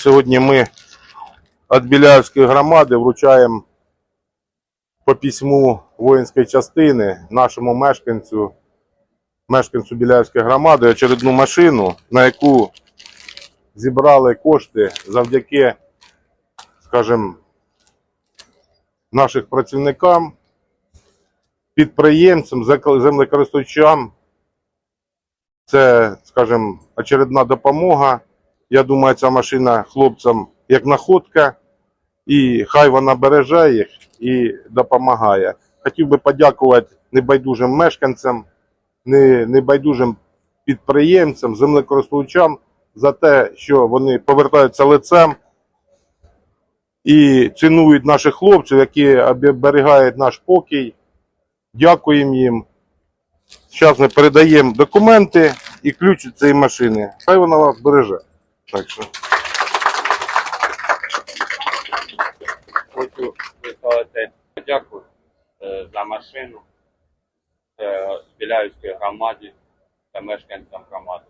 Сьогодні ми від Біляївської громади вручаємо по письму воїнської частини нашому мешканцю, мешканцю Біляївської громади очередну машину, на яку зібрали кошти завдяки, скажімо, наших працівникам, підприємцям, землекористувачам. Це, скажімо, очередна допомога. Я думаю, ця машина хлопцям як находка, і хай вона береже їх і допомагає. Хотів би подякувати небайдужим мешканцям, не- небайдужим підприємцям, землекористувачам за те, що вони повертаються лицем і цінують наших хлопців, які оберігають наш покій. Дякуємо їм. Зараз ми передаємо документи і ключ від цієї машини. Хай вона вас береже. Так що. Хочу висловити подяку е, за машину е, громаді та мешканцям громади.